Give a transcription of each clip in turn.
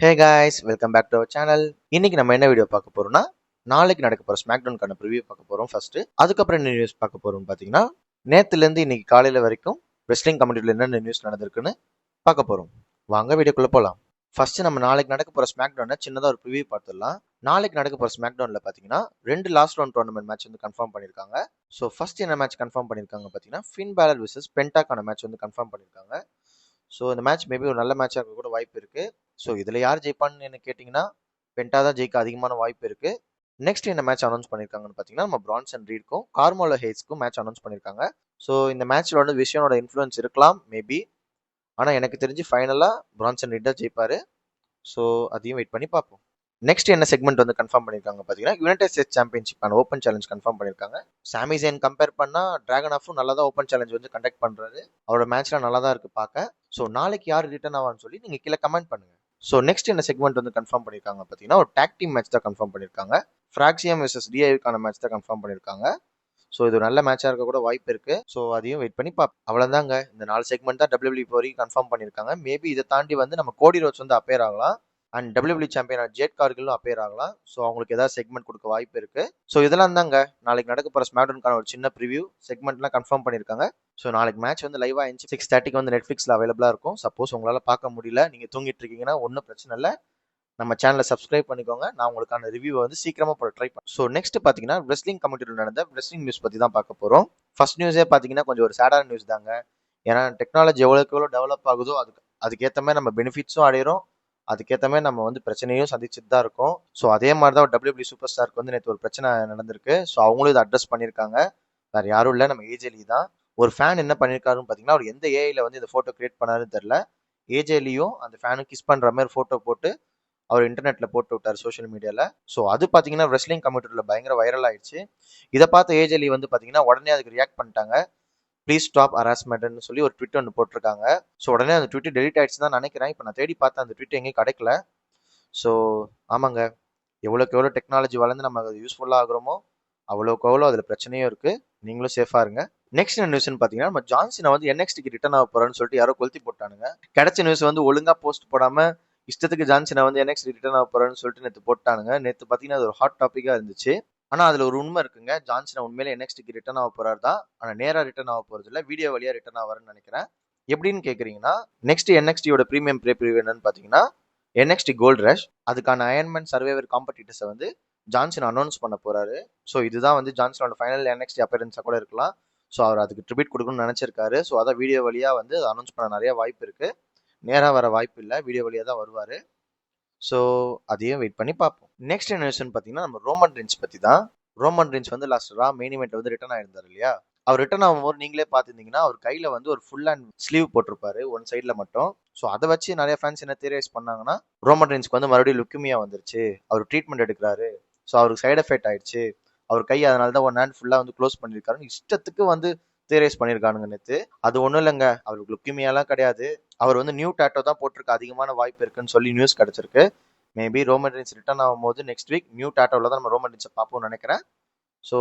Hey guys welcome back to our channel இன்னைக்கு நம்ம என்ன வீடியோ பார்க்க போறோம்னா நாளைக்கு நடக்க போற ஸ்மாக்டவுனுக்கான ப்ரிவியூ பார்க்க போறோம் ஃபர்ஸ்ட் அதுக்கப்புறம் என்ன நியூஸ் பார்க்க போறோம்னு பார்த்தீங்கன்னா நேத்துல இருந்து இன்னைக்கு காலையில வரைக்கும் ரெஸ்லிங் கமிட்டியில் என்னென்ன நியூஸ் நடந்திருக்குன்னு பார்க்க போறோம். வாங்க வீடியோக்குள்ள போலாம். ஃபர்ஸ்ட் நம்ம நாளைக்கு நடக்க போற ஸ்மாக்டவுனை சின்னதாக ஒரு ப்ரிவியூ பார்த்துடலாம். நாளைக்கு நடக்க போற ஸ்மாக்டவுன்ல பார்த்தீங்கன்னா ரெண்டு லாஸ்ட் ரவுண்ட் டோர்னமெண்ட் மேட்ச் வந்து கன்ஃபார்ம் பண்ணிருக்காங்க ஸோ ஃபர்ஸ்ட் என்ன மேட்ச் கன்ஃபார்ம் பண்ணியிருக்காங்க பார்த்தீங்கன்னா ஃபின் பேலர் விசஸ் பென்டாக்கான மேட்ச் வந்து கன்ஃபார்ம் பண்ணியிருக்காங்க. ஸோ இந்த மேட்ச் மேபி ஒரு நல்ல மேட்சாக இருக்க கூட வாய்ப்பு இருக்கு. ஸோ இதில் யார் ஜெயிப்பான்னு என்ன கேட்டிங்கன்னா பென்டா தான் ஜெயிக்க அதிகமான வாய்ப்பு இருக்கு. நெக்ஸ்ட் என்ன மேட்ச் அனௌன்ஸ் பண்ணியிருக்காங்கன்னு பார்த்தீங்கன்னா நம்ம பிரான்சன் ரீட்க்கும் கார்மோலோ ஹேட்ஸ்க்கும் மேட்ச் அனௌன்ஸ் பண்ணியிருக்காங்க ஸோ இந்த மேட்ச்சில் வந்து விஷயனோட இன்ஃப்ளூயன்ஸ் இருக்கலாம் மேபி ஆனால் எனக்கு தெரிஞ்சு ஃபைனலாக பிரான்சன் ரீட் தான் ஜெயிப்பார். ஸோ அதையும் வெயிட் பண்ணி பார்ப்போம் நெக்ஸ்ட் என்ன செக்மெண்ட் வந்து கன்ஃபார்ம் பண்ணியிருக்காங்க பார்த்தீங்கன்னா யுனைடெட் ஸ்டேட்ஸ் சாம்பியன்ஷிப்பான ஓப்பன் சேலஞ்ச் கன்ஃபார்ம் பண்ணியிருக்காங்க சாமி கம்பேர் பண்ணால் டிராகன் ஆஃபும் நல்லா தான் ஓப்பன் சேலஞ்ச் வந்து கண்டக்ட் பண்ணுறாரு அவரோட மேட்ச்லாம் நல்லா தான் இருக்குது பார்க்க. ஸோ நாளைக்கு யார் ரிட்டர்ன் ஆவான்னு சொல்லி நீங்கள் கீழே கமெண்ட் பண்ணுங்கள் ஸோ நெக்ஸ்ட் என்ன செக்மெண்ட் வந்து கன்ஃபார்ம் பண்ணியிருக்காங்க பார்த்தீங்கன்னா ஒரு டாக் டீம் மேட்ச் தான் கன்ஃபார்ம் பண்ணியிருக்காங்க ஃப்ராக்சியம் vs டிஐவிக்கான மேட்ச் தான் கன்ஃபார்ம் பண்ணியிருக்காங்க ஸோ இது ஒரு நல்ல மேட்சாக இருக்க கூட வாய்ப்பு இருக்குது ஸோ அதையும் வெயிட் பண்ணி பார்ப்போம் அவ்வளோதாங்க இந்த நாலு செக்மெண்ட் தான் டபிள்யூபிள்யூ வரைக்கும் கன்ஃபார்ம் பண்ணியிருக்காங்க மேபி இதை தாண்டி வந்து நம்ம கோடி ரோட்ஸ் வந்து அப்பேர் ஆகலாம். அண்ட் டபிள்யூபிள்யூ சாம்பியன் ஜேட் கார்கிலும் அப்பேர் ஆகலாம். ஸோ அவங்களுக்கு ஏதாவது செக்மெண்ட் கொடுக்க வாய்ப்பு இருக்குது ஸோ இதெல்லாம் தாங்க நாளைக்கு நடக்க போகிற ஸ்மாக்டவுனுக்கான ஒரு சின்ன ப்ரிவியூ செக்மெண்ட்லாம் கன்ஃபார்ம் பண்ணியிருக்காங்க ஸோ நாளைக்கு மேட்ச் வந்து லைவாக இருந்துச்சு. சிக்ஸ் தேர்ட்டிக்கு வந்து நெட்ஃப்ளிக்ஸில் அவைலபிளாக இருக்கும். சப்போஸ் உங்களால் பார்க்க முடியல நீங்கள் தூங்கிட்டு இருக்கீங்கன்னா ஒன்றும் பிரச்சனை இல்லை. நம்ம சேனலை சப்ஸ்கிரைப் பண்ணிக்கோங்க. நான் உங்களுக்கான ரிவ்யூ வந்து சீக்கிரமாக போட ட்ரை பண்ணேன் ஸோ நெக்ஸ்ட் பார்த்தீங்கன்னா ரெஸ்லிங் கமிட்டியில் நடந்த ரெஸ்லிங் நியூஸ் பற்றி தான் பார்க்க போகிறோம் ஃபர்ஸ்ட் நியூஸே பார்த்தீங்கன்னா கொஞ்சம் ஒரு சேடான நியூஸ் தாங்க. ஏன்னா டெக்னாலஜி எவ்வளோக்கு எவ்வளோ டெவலப் ஆகுதோ அதுக்கு அதுக்கேற்ற மாதிரி நம்ம பெனிஃபிட்ஸும் அடையிறோம். அதுக்கேற்ற மாதிரி நம்ம வந்து பிரச்சனையும் சந்திச்சுட்டு தான் இருக்கோம். ஸோ அதே மாதிரி தான் டபிள்யூபிள்யூ சூப்பர் ஸ்டாருக்கு வந்து நேற்று ஒரு பிரச்சனை நடந்திருக்கு. ஸோ அவங்களும் இதை அட்ரஸ் பண்ணியிருக்காங்க. வேறு யாரும் இல்லை. நம்ம ஏஜெலி தான். ஒரு ஃபேன் என்ன பண்ணியிருக்காருன்னு பார்த்தீங்கன்னா அவர் எந்த ஏஐயில் வந்து இந்த ஃபோட்டோ கிரியேட் பண்ணாருன்னு தெரில ஏஜேலியும் அந்த ஃபேனும் கிஸ் பண்ணுற மாதிரி ஃபோட்டோ போட்டு அவர் இன்டர்நெட்டில் போட்டு விட்டார் சோஷியல் மீடியாவில் ஸோ அது பார்த்தீங்கன்னா ரெஸ்லிங் கம்யூட்டரில் பயங்கர வைரல் ஆயிடுச்சு. இதை பார்த்த ஏஜேலி வந்து பார்த்தீங்கன்னா உடனே அதுக்கு ரியாக்ட் பண்ணிட்டாங்க. ப்ளீஸ் ஸ்டாப் ஹராஸ்மெண்ட்னு சொல்லி ஒரு ட்விட் ஒன்று போட்டிருக்காங்க. ஸோ உடனே அந்த ட்விட்டு டெலிட் ஆயிடுச்சு தான் நினைக்கிறேன். இப்போ நான் தேடி பார்த்தேன் அந்த ட்விட் எங்கேயும் கிடைக்கல. ஸோ ஆமாங்க. எவ்வளோக்கு எவ்வளோ டெக்னாலஜி வளர்ந்து நம்ம அது யூஸ்ஃபுல்லாக ஆகுறோமோ அவ்வளோக்கு அவ்வளோ அதில் பிரச்சனையும் இருக்குது நீங்களும் சேஃபாக இருங்க. நெக்ஸ்ட் என்ன நியூஸ்னு பார்த்தீங்கன்னா நம்ம ஜான்சனை வந்து என்எக்ஸ்டிக்கு ரிட்டர்ன் ஆக போறான்னு சொல்லிட்டு யாரோ கொளுத்தி போட்டானுங்க. கிடைச்ச நியூஸ் வந்து ஒழுங்கா போஸ்ட் போடாம இஷ்டத்துக்கு ஜான்சனை வந்து என்எக்ஸ்டி ரிட்டர்ன் ஆக போறான்னு சொல்லிட்டு நேற்று போட்டானுங்க. நேற்று பார்த்தீங்கன்னா அது ஒரு ஹாட் டாப்பிக்காக இருந்துச்சு. ஆனால் அதில் ஒரு உண்மை இருக்குங்க. ஜான்சனை உண்மையிலே என்எக்ஸ்டிக்கு ரிட்டர்ன் ஆக போறாரு தான். ஆனால் நேராக ரிட்டர்ன் ஆக போறது இல்லை வீடியோ வழியாக ரிட்டர்ன் ஆவாருன்னு நினைக்கிறேன். எப்படின்னு கேட்குறீங்கன்னா நெக்ஸ்ட் என்எக்ஸ்டியோட ப்ரீமியம் ப்ரே ப்ரிவியூ என்னன்னு பார்த்தீங்கன்னா என்எக்ஸ்டி கோல்ட் ரஷ் அதுக்கான அயன்மெண்ட் சர்வேவர் காம்படிட்டர்ஸை வந்து ஜான்சன் அனௌன்ஸ் பண்ண போறாரு. ஸோ இதுதான் வந்து ஜான்சனோட ஃபைனல் என்எக்ஸ்டி அப்பேரன்ஸாக கூட இருக்கலாம். ஸோ அவர் அதுக்கு ட்ரிபியூட் கொடுக்கணும்னு நினச்சிருக்காரு. ஸோ அதான் வீடியோ வழியாக வந்து அனௌன்ஸ் பண்ண நிறைய வாய்ப்பு இருக்குது நேராக வர வாய்ப்பு இல்லை. வீடியோ வழியாக தான் வருவார். ஸோ அதையும் வெயிட் பண்ணி பார்ப்போம். நெக்ஸ்ட் என்ன நியூஸ்னு பார்த்தீங்கன்னா நம்ம ரோமன் ரின்ஸ் பற்றி தான். ரோமன் ரின்ஸ் வந்து லாஸ்ட் ரா மெயின் இவெண்ட் வந்து ரிட்டர்ன் ஆயிருந்தார் இல்லையா? அவர் ரிட்டர்ன் ஆகும்போது நீங்களே பார்த்துருந்தீங்கன்னா அவர் கையில் வந்து ஒரு ஃபுல் அண்ட் ஸ்லீவ் போட்டிருப்பாரு ஒன் சைடில் மட்டும். ஸோ அதை வச்சு நிறைய ஃபேன்ஸ் என்ன தியரைஸ் பண்ணாங்கன்னா ரோமன் ரின்ஸ்க்கு வந்து மறுபடியும் லுக்குமியா வந்துருச்சு. அவர் ட்ரீட்மெண்ட் எடுக்கிறாரு. ஸோ அவருக்கு சைடு எஃபெக்ட் ஆயிடுச்சு. அவர் கை அதனால தான் ஒன் ஹேண்ட் ஃபுல்லாக வந்து க்ளோஸ் பண்ணியிருக்காரு. இஷ்டத்துக்கு வந்து தியரைஸ் பண்ணியிருக்கானுங்க நேற்று அது ஒன்றும் இல்லைங்க. அவருக்கு லுக்கிமியாலாம் கிடையாது. அவர் வந்து நியூ டேட்டோ தான் போட்டிருக்க. அதிகமான வாய்ப்பு இருக்குன்னு சொல்லி நியூஸ் கிடச்சிருக்கு. மேபி ரோமன் ரீன்ஸ் ரிட்டர்ன் ஆகும்போது நெக்ஸ்ட் வீக் நியூ டேட்டோவில் தான் நம்ம ரோமன் ரீன்ஸை பார்ப்போம்னு நினைக்கிறேன். ஸோ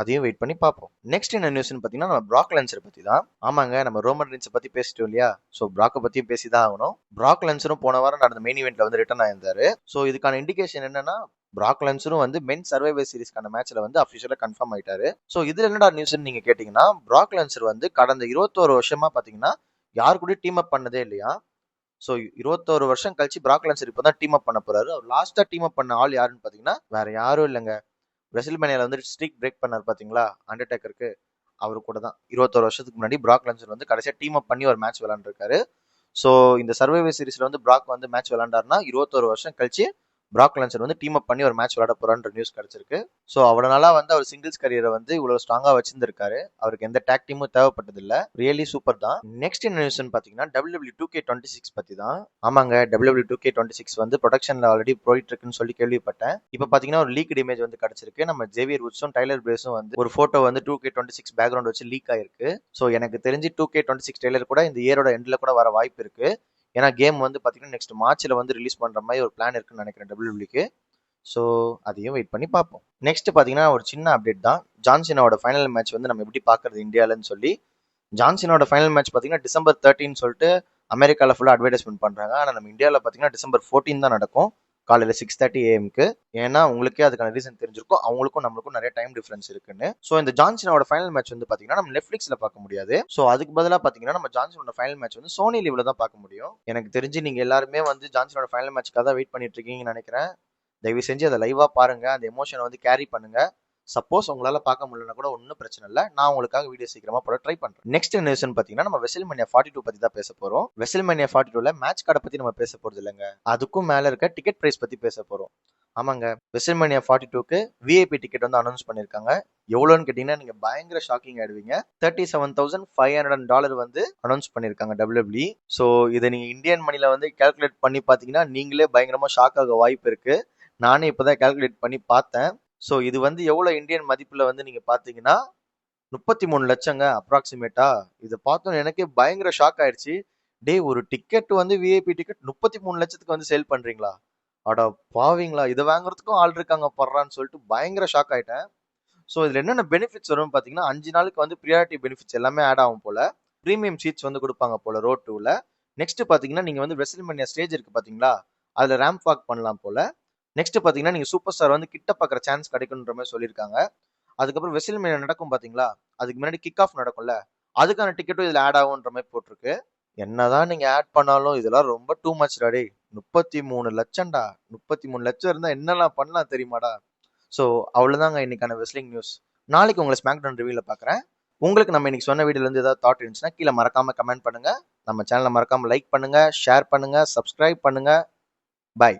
அதையும் வெயிட் பண்ணி பார்ப்போம். நெக்ஸ்ட் என்ன நியூஸ்னு பார்த்தீங்கன்னா நம்ம ப்ராக் லென்சர் பற்றி தான் ஆமாங்க நம்ம ரோமன் ரீன்ஸை பற்றி பேசிட்டோம் இல்லையா? ஸோ ப்ராக்கை பற்றியும் பேசி தான் ஆகணும். ப்ராக் லென்சரும் போன வாரம் நடந்த மெயின் இவெண்ட்டில் வந்து ரிட்டர்ன் ஆயிருந்தாரு. ஸோ இதுக்கான இண்டிகேஷன் என்னன்னா ப்ராக் லென்சரும் வந்து மென் சர்வைவர் சீரிஸ்க்கான மேட்ச்ல வந்து அஃபிஷியலாக கன்ஃபார்ம் ஆயிட்டாரு. ஸோ இதுல என்னடா நியூஸ்னு நீங்க கேட்டீங்கன்னா ப்ராக் லென்சர் வந்து கடந்த இருபத்தோரு வருஷமா பாத்தீங்கன்னா யார் கூட டீம் அப் பண்ணதே இல்லையா? ஸோ இருபத்தோரு வருஷம் கழிச்சு ப்ராக் லென்சர் இப்போ தான் டீம் அப் பண்ண போறாரு. அவர் லாஸ்டா டீம் அப் பண்ண ஆள் யாருன்னு பாத்தீங்கன்னா வேற யாரும் இல்லைங்க. பிரசில் மேனியால வந்து ஸ்ட்ரீக் பிரேக் பண்ணார் பாத்தீங்களா? அண்டர்டேக்கருக்கு அவரு கூட தான். இருபத்தோரு வருஷத்துக்கு முன்னாடி ப்ராக் லென்சர் வந்து கடைசியா டீம் அப் பண்ணி ஒரு மேட்ச் விளாண்டுருக்காரு ஸோ இந்த சர்வைவர் சீரிஸ்ல வந்து ப்ராக் வந்து மேட்ச் விளாண்டாருன்னா இருபத்தோரு வருஷம் கழிச்சு ப்ராக் லென்சர் வந்து டீம் அப் பண்ணி ஒரு மேட்ச் விளாட போறான்ற நியூஸ் கிடைச்சிருக்கு. ஸோ அவ்வளோ வந்து அவர் சிங்கிள்ஸ் கரியரை வந்து இவ்வளோ ஸ்ட்ராங்காக வச்சிருந்திருக்காரு. அவருக்கு எந்த டேக் டீமும் தேவைப்பட்டதில்ல. ரியலி சூப்பர் தான். நெக்ஸ்ட் என்ன நியூஸ்னு பார்த்தீங்கன்னா W two K twenty six பற்றி தான். ஆமாங்க W two K twenty six வந்து ப்ரொடக்ஷன்ல ஆல்ரெடி போயிட்டு இருக்குன்னு சொல்லி கேள்விப்பட்டேன். இப்போ பார்த்தீங்கன்னா ஒரு லீக் இமேஜ் வந்து கிடைச்சிருக்கு. நம்ம ஜேவியர் வுட்ஸும் டைலர் பிரேஸும் வந்து ஒரு ஃபோட்டோ வந்து two K twenty six background வச்சு லீக் ஆயிருக்கு. ஸோ எனக்கு தெரிஞ்சு two K twenty six trailer கூட இந்த இயரோட எண்டில் கூட வர வாய்ப்பு இருக்கு. ஏன்னா கேம் வந்து பார்த்தீங்கன்னா நெக்ஸ்ட் மார்ச்சில் வந்து ரிலீஸ் பண்ணுற மாதிரி ஒரு பிளான் இருக்குன்னு நினைக்கிறேன் டபிள்யூபிக்கு ஸோ அதையும் வெயிட் பண்ணி பார்ப்போம். நெக்ஸ்ட் பார்த்தீங்கன்னா ஒரு சின்ன அப்டேட் தான். ஜான்சினோட ஃபைனல் மேட்ச் வந்து நம்ம எப்படி பார்க்கறது இந்தியாவிலன்னு சொல்லி. ஜான்சினோட ஃபைனல் மேட்ச் பார்த்தீங்கன்னா டிசம்பர் தேர்ட்டின்னு சொல்லிட்டு அமெரிக்காவில் ஃபுல்லாக அட்வர்டைஸ்மெண்ட் பண்ணுறாங்க ஆனால் நம்ம இந்தியாவில் பார்த்தீங்கன்னா டிசம்பர் ஃபோர்டீன் தான் நடக்கும். காலையில் சிக்ஸ் தேர்ட்டி ஏஎம்க்கு ஏன்னா உங்களுக்கே அதுக்கான ரீசன் தெரிஞ்சிருக்கும். அவங்களுக்கும் நம்மளுக்கும் நிறைய டைம் டிஃபரன்ஸ் இருக்குன்னு. ஸோ இந்த ஜான்சனோட ஃபைனல் மேட்ச் வந்து பார்த்தீங்கன்னா நம்ம நெட்ஃப்ளிக்ஸில் பார்க்க முடியாது. ஸோ அதுக்கு பதிலாக பார்த்தீங்கன்னா நம்ம ஜான்சனோட ஃபைனல் மேட்ச் வந்து சோனி லீவில் தான் பார்க்க முடியும். எனக்கு தெரிஞ்சு நீங்கள் எல்லாருமே வந்து ஜான்சனோட ஃபைனல் மேட்ச்க்காக தான் வெயிட் பண்ணிட்டு இருக்கீங்கன்னு நினைக்கிறேன். தயவு செஞ்சு அதை லைவாக பாருங்கள் அந்த எமோஷனை வந்து கேரி பண்ணுங்கள் சப்போஸ் உங்களால் பார்க்க முடியலனா கூட ஒன்றும் பிரச்சனை இல்லை. நான் உங்களுக்காக வீடியோ சீக்கிரமாக போட ட்ரை பண்ணுறேன் நெக்ஸ்ட் நியூஸ்னு பார்த்தீங்கன்னா நம்ம வெசல்மேனியா ஃபார்ட்டி டூ பற்றி தான் பேச போகிறோம் வெசல்மேனியா ஃபார்ட்டி டூவில் மேட்ச் கார்டை பற்றி நம்ம பேச போகிறது இல்லைங்க. அதுக்கும் மேலே இருக்க டிக்கெட் ப்ரைஸ் பற்றி பேச போகிறோம் ஆமாங்க. வெசல்மேனியா ஃபார்ட்டி டூக்கு விஐபி டிக்கெட் வந்து அனௌன்ஸ் பண்ணியிருக்காங்க எவ்வளோன்னு கேட்டிங்கன்னா நீங்கள் பயங்கர ஷாக்கிங் ஆயிடுவீங்க. Thirty seven thousand five hundred dollar வந்து அனௌன்ஸ் பண்ணியிருக்காங்க டபிள்யூபிள்யூ ஸோ இதை நீங்கள் இந்தியன் மணியில் வந்து கேல்குலேட் பண்ணி பார்த்தீங்கன்னா நீங்களே பயங்கரமாக ஷாக் ஆக வாய்ப்பு இருக்குது நானே இப்போ தான் கேல்குலேட் பண்ணி பார்த்தேன். ஸோ இது வந்து எவ்வளோ இந்தியன் மதிப்பில் வந்து நீங்கள் பார்த்தீங்கன்னா முப்பத்தி மூணு லட்சங்க அப்ராக்சிமேட்டா இதை பார்த்தோம் எனக்கே பயங்கர ஷாக் ஆயிடுச்சு. டே ஒரு டிக்கெட் வந்து விஐபி டிக்கெட் முப்பத்தி மூணு லட்சத்துக்கு வந்து சேல் பண்ணுறீங்களா அடா பாவீங்களா இதை வாங்குறதுக்கும் ஆள் இருக்காங்க படுறான்னு சொல்லிட்டு பயங்கர ஷாக் ஆயிட்டேன். ஸோ இதில் என்னென்ன பெனிஃபிட்ஸ் வரும்னு பார்த்தீங்கன்னா அஞ்சு நாளுக்கு வந்து ப்ரியாரிட்டி பெனிஃபிட்ஸ் எல்லாமே ஆட் ஆகும் போல. ப்ரீமியம் சீட்ஸ் வந்து கொடுப்பாங்க போல ரோட் டூவில் நெக்ஸ்ட் பார்த்தீங்கன்னா நீங்கள் வந்து வெசல்மேனியா ஸ்டேஜ் இருக்கு பார்த்தீங்களா? அதில் ரேம்ப் வாக் பண்ணலாம் போல். நெக்ஸ்ட் பார்த்தீங்கன்னா நீங்கள் சூப்பர் ஸ்டார் வந்து கிட்ட பார்க்குற சான்ஸ் கிடைக்குன்ற மாதிரி சொல்லியிருக்காங்க. அதுக்கப்புறம் வெசல்மேனியா நடக்கும் பார்த்தீங்களா அதுக்கு முன்னாடி கிக் ஆஃப் நடக்கும்ல அதுக்கான டிக்கெட்டும் இதில் ஆட் ஆகுன்ற மாதிரி போட்டிருக்கு. என்னதான் நீங்கள் ஆட் பண்ணாலும் இதெல்லாம் ரொம்ப டூ மச் ரெடி முப்பத்தி மூணு லட்சம்டா. முப்பத்தி மூணு லட்சம் இருந்தால் என்னெல்லாம் பண்ணலாம் தெரியுமாடா? ஸோ அவ்வளோதாங்க இன்னைக்கான வெஸ்லிங் நியூஸ் நாளைக்கு உங்களை ஸ்மாக் டவுன் ரிவியூவில் பார்க்குறேன் உங்களுக்கு நம்ம இன்னைக்கு சொன்ன வீடியோலேருந்து ஏதாவது தாட் இருந்துச்சுன்னா கீழே மறக்காம கமெண்ட் பண்ணுங்க. நம்ம சேனலை மறக்காமல் லைக் பண்ணுங்கள் ஷேர் பண்ணுங்கள் சப்ஸ்கிரைப் பண்ணுங்கள் பாய்